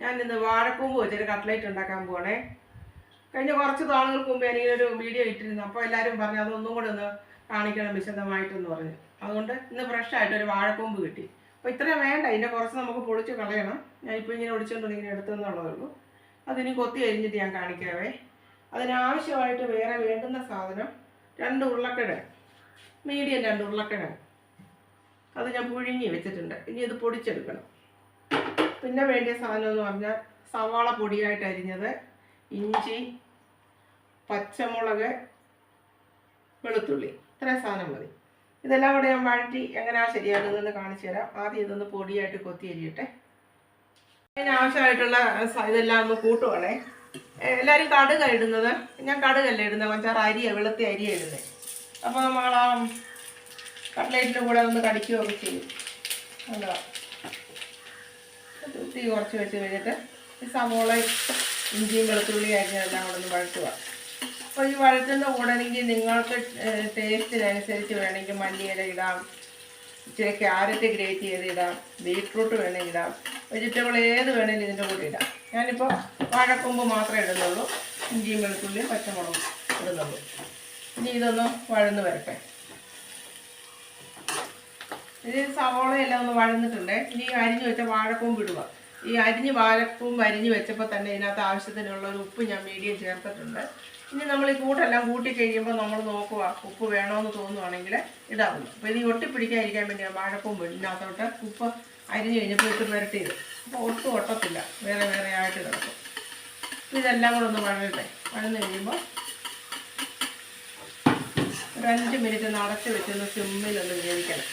ഞാൻ ഇന്ന് വാഴക്കൂമ്പ് വെച്ചൊരു കട്ട്ലേറ്റ് ഉണ്ടാക്കാൻ പോകണേ കഴിഞ്ഞ കുറച്ച് നാളുകൾക്ക് മുമ്പ് എനിക്കൊരു വീഡിയോ ഇട്ടിരുന്നു. അപ്പോൾ എല്ലാവരും പറഞ്ഞു അതൊന്നും കൂടെ ഒന്ന് കാണിക്കണം വിശദമായിട്ടെന്ന് പറഞ്ഞു. അതുകൊണ്ട് ഇന്ന് ഫ്രഷ് ആയിട്ട് ഒരു വാഴക്കൂമ്പ് കിട്ടി. അപ്പോൾ ഇത്രയും വേണ്ട ഇതിന്റെ കുറച്ച് നമുക്ക് പൊളിച്ച് കളയണം. ഞാനിപ്പോൾ ഇങ്ങനെ ഒടിച്ചുകൊണ്ട് ഇങ്ങനെ എടുത്തെന്നുള്ളതേ ഉള്ളൂ. അതിനി കൊത്തി അരിഞ്ഞിട്ട് ഞാൻ കാണിക്കാവേ. അതിനാവശ്യമായിട്ട് വേറെ വേണ്ടുന്ന സാധനം രണ്ട് ഉരുളക്കിഴങ്ങ്. മീഡിയം രണ്ട് ഉരുളക്കിഴങ്ങ്. അത് ഞാൻ പുഴുങ്ങി വെച്ചിട്ടുണ്ട്. ഇനി ഇത് പൊടിച്ചെടുക്കണം. പിന്നെ വേണ്ടിയ സാധനം എന്ന് പറഞ്ഞാൽ സവാള പൊടിയായിട്ട് അരിഞ്ഞത് ഇഞ്ചി പച്ചമുളക് വെളുത്തുള്ളി. ഇത്രയും സാധനം മതി. ഇതെല്ലാം കൂടെ ഞാൻ വഴറ്റി എങ്ങനെയാണ് ശരിയാക്കുന്നതെന്ന് കാണിച്ചു തരാം. ആദ്യം ഇതൊന്ന് പൊടിയായിട്ട് കൊത്തി അരിയട്ടെ. അതിന് ആവശ്യമായിട്ടുള്ള ഇതെല്ലാം ഒന്ന് കൂട്ടുവാണേ. എല്ലാവരും കടുക ഇടുന്നത്. ഞാൻ കടുകല്ല ഇടുന്നത്. കൊഞ്ചാറ് അരിയാണ് വെളുത്തി അരിയാണ് ഇടുന്നത്. അപ്പോൾ നമ്മൾ ആ കട്ട്ലേറ്റിന്റെ കൂടെ ഒന്ന് കടിക്കുകയൊക്കെ ചെയ്യും. എന്താ തീ കുറച്ച് വെച്ച് കഴിഞ്ഞിട്ട് ഈ സവോള ഇഞ്ചിയും വെളുത്തുള്ളി അരിഞ്ഞതെല്ലാം കൂടെ ഒന്ന് വഴറ്റുക. അപ്പോൾ ഈ വഴറ്റുന്ന കൂടണമെങ്കിൽ നിങ്ങൾക്ക് ടേസ്റ്റിനനുസരിച്ച് വേണമെങ്കിൽ മല്ലിയില ഇടാം. ഇച്ചിരി ക്യാരറ്റ് ഗ്രേറ്റ് ചെയ്ത് ഇടാം. ബീട്രൂട്ട് വേണമെങ്കിൽ ഇടാം. വെജിറ്റബിൾ ഏത് വേണമെങ്കിലും ഇതിന്റെ കൂടെ ഇടാം. ഞാനിപ്പോൾ വാഴക്കൊമ്പ് മാത്രമേ ഇടുന്നുള്ളൂ. ഇഞ്ചിയും വെളുത്തുള്ളിയും പച്ചമുളകും ഇടുന്നുള്ളൂ. ഇനി ഇതൊന്ന് വഴന്ന് വരട്ടെ. ഇത് സവോളയെല്ലാം ഒന്ന് വഴന്നിട്ടുണ്ട്. ഇനി അരിഞ്ഞു വെച്ച വാഴപ്പവും ഇടുക. ഈ അരിഞ്ഞ് വാഴപ്പവും അരിഞ്ഞ് വെച്ചപ്പോൾ തന്നെ ഇതിനകത്ത് ആവശ്യത്തിനുള്ള ഒരു ഉപ്പ് ഞാൻ മീഡിയം ചേർത്തിട്ടുണ്ട്. ഇനി നമ്മൾ ഈ കൂട്ടെല്ലാം കൂട്ടി കഴിയുമ്പോൾ നമ്മൾ നോക്കുക ഉപ്പ് വേണമെന്ന് തോന്നുവാണെങ്കിൽ ഇടാവുന്നു. അപ്പോൾ ഈ ഒട്ടിപ്പിടിക്കാതിരിക്കാൻ വേണ്ടിയാണ് വാഴപ്പവും ഇതിനകത്തോട്ട് ഉപ്പ് അരിഞ്ഞ് കഴിഞ്ഞപ്പോൾ ഇട്ട് പുരട്ടിയത് അപ്പോൾ ഒട്ടും ഒട്ടത്തില്ല. വേറെ വേറെ ആയിട്ട് കിടക്കും. ഇതെല്ലാം കൂടെ ഒന്ന് വഴട്ടെ വഴന്ന് കഴിയുമ്പോൾ ഒരു അഞ്ച് മിനിറ്റ് ഒന്ന് അടച്ച് വെച്ചൊന്ന് സിമ്മിലൊന്ന് വേവിക്കണം.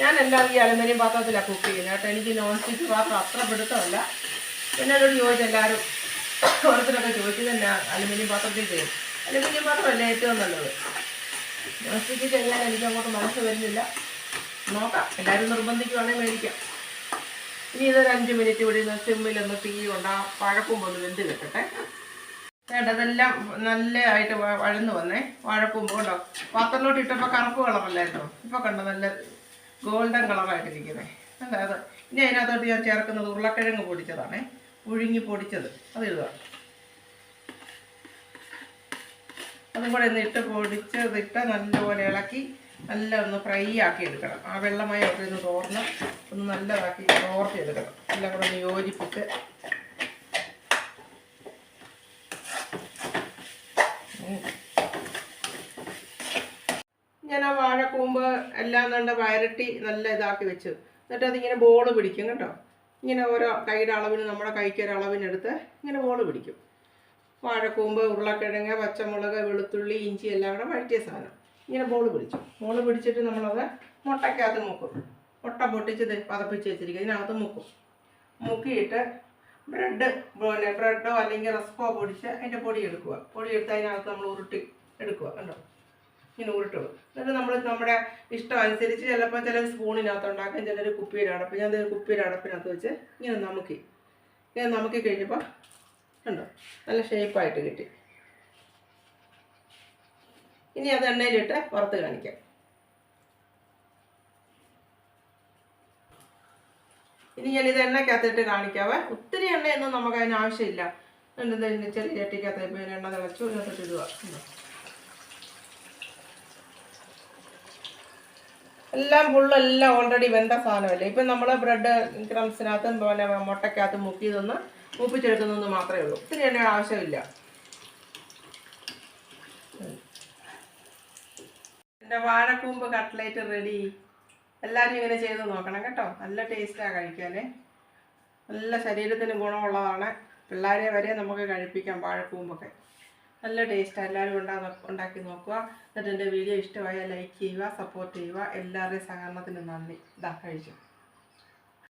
ഞാനെല്ലാം ഈ അലുമിനിയം പാത്രത്തിലാണ് കുക്ക് ചെയ്യുന്നത് കേട്ടോ. എനിക്ക് നോൺ സ്റ്റിക്ക് പാത്രം അത്ര പിടുത്തമല്ല. പിന്നെ എന്നോട് ചോദിച്ചു എല്ലാവരും ഓരോരുത്തരൊക്കെ ചോദിച്ചത് തന്നെ അലുമിനിയം പാത്രത്തിൽ ചെയ്യും? അലുമിനിയം പാത്രമല്ല ഏറ്റവും നല്ലത്? നോൺ സ്റ്റിക്ക് ചെയ്യാൻ എനിക്ക് അങ്ങോട്ട് മനസ്സ് വരുന്നില്ല. നോക്കാം. എല്ലാവരും നിർബന്ധിക്കുവാണെങ്കിൽ മേടിക്കാം. ഇനി ഇതൊരു അഞ്ച് മിനിറ്റ് കൂടി ഒന്ന് സിമ്മിലൊന്ന് തീ കൊണ്ട് ആ പഴക്കൂമ്പ് ഒന്ന് വെന്ത് കിട്ടട്ടെ. ചേട്ടാ അതെല്ലാം നല്ലതായിട്ട് വഴന്ന് വന്നേ. വാഴക്കൂമ്പ് കണ്ടോ പാത്രത്തിലോട്ട് ഇട്ടപ്പോൾ കറുപ്പ് കളറല്ലായിരുന്നു? ഇപ്പോൾ കണ്ടോ നല്ല ഗോൾഡൻ കളറായിട്ടിരിക്കുന്നത് അതായത് ഇനി അതിനകത്തോട്ട് ഞാൻ ചേർക്കുന്നത് ഉരുളക്കിഴങ്ങ് പൊടിച്ചതാണേ. പുഴുങ്ങി പൊടിച്ചത്. അത് ഇടുക. അതും കൂടെ ഒന്ന് ഇട്ട് പൊടിച്ചതിട്ട് നല്ലപോലെ ഇളക്കി നല്ല ഒന്ന് ഫ്രൈ ആക്കി എടുക്കണം. ആ വെള്ളമയൊക്കെ ഒന്ന് തോർന്ന് ഒന്ന് നല്ലതാക്കി തോർത്തി എടുക്കണം. എല്ലാം കൂടെ ഒന്ന് യോജിപ്പിച്ച്. ഞാൻ വാഴക്കൂമ്പ് എല്ലാം കണ്ട വയരട്ടി നല്ല ഇതാക്കി വെച്ചു. എന്നിട്ട് അതിങ്ങനെ ബോൾ പിടിക്കും കേട്ടോ. ഇങ്ങനെ ഓരോ കൈയുടെ അളവിന് നമ്മുടെ കൈക്ക് ഒരു അളവിനെടുത്ത് ഇങ്ങനെ ബോൾ പിടിക്കും. വാഴക്കൂമ്പ് ഉരുളക്കിഴങ്ങ് പച്ചമുളക് വെളുത്തുള്ളി ഇഞ്ചി എല്ലാം കൂടെ വഴറ്റിയ സാധനം. ഇങ്ങനെ ബോൾ പിടിച്ചു. ബോൾ പിടിച്ചിട്ട് നമ്മളത് മുട്ടയ്ക്കകത്ത് മുക്കും. മുട്ട പൊട്ടിച്ചത് പതപ്പിച്ച് വെച്ചിരിക്കും. ഇതിനകത്ത് മുക്കും. മുക്കിയിട്ട് ബ്രെഡ് പിന്നെ ബ്രെഡോ അല്ലെങ്കിൽ റസ്കോ പൊടിച്ച് അതിന്റെ പൊടി എടുക്കുക. പൊടി എടുത്ത് അതിനകത്ത് നമ്മൾ ഉരുട്ടി എടുക്കുക കണ്ടോ? ഇങ്ങനെ ഉരുട്ടും. എന്നിട്ട് നമ്മൾ നമ്മുടെ ഇഷ്ടം അനുസരിച്ച് ചിലപ്പോൾ ചിലർ സ്പൂണിനകത്ത് ഉണ്ടാക്കും ചിലർ കുപ്പിയുടെ അടപ്പ്. ഞാൻ കുപ്പിയുടെ അടപ്പിനകത്ത് വെച്ച് ഇങ്ങനെ നമുക്കി. ഇങ്ങനെ നമുക്കി കഴിഞ്ഞപ്പോൾ ഉണ്ടോ നല്ല ഷേപ്പായിട്ട് കിട്ടി. ഇനി അത് എണ്ണയിലിട്ട് വറുത്ത് കാണിക്കാം. ഇനി ഞാൻ ഇത് എണ്ണയ്ക്കകത്തിട്ട് കാണിക്കാവേ ഒത്തിരി എണ്ണയൊന്നും നമുക്ക് അതിന് ആവശ്യമില്ല ഇതിന് ചെറിയ ചട്ടിക്കകത്ത് എണ്ണ തിളച്ചു ഇതിനകത്തിട്ട് ഇടുക. എല്ലാം ഫുള്ളെല്ലാം ഓൾറെഡി വെന്ത സാധനമല്ലേ? ഇപ്പം നമ്മൾ ബ്രെഡ് ക്രംസിനകത്തും പിന്നെ മുട്ടയ്ക്കകത്തും മുക്കിയതൊന്ന് മൂപ്പിച്ചെടുക്കുന്നതെന്ന് മാത്രമേ ഉള്ളൂ. ഒത്തിരി എണ്ണ ആവശ്യമില്ല. എന്റെ വാഴക്കൂമ്പ് കട്ട്ലേറ്റ് റെഡി എല്ലാവരും ഇങ്ങനെ ചെയ്ത് നോക്കണം കേട്ടോ. നല്ല ടേസ്റ്റാണ് കഴിക്കാനേ. നല്ല ശരീരത്തിന് ഗുണമുള്ളതാണ്. പിള്ളേരെ വരെ നമുക്ക് കഴിപ്പിക്കാം വാഴക്കൂമ്പൊക്കെ. നല്ല ടേസ്റ്റാണ് എല്ലാവരും ഉണ്ടാ ഉണ്ടാക്കി നോക്കുക. എന്നിട്ട് എന്റെ വീഡിയോ ഇഷ്ടമായാൽ ലൈക്ക് ചെയ്യുക സപ്പോർട്ട് ചെയ്യുക. എല്ലാവരുടെയും സഹകരണത്തിന് നന്ദി. ഇതാ കഴിച്ചു.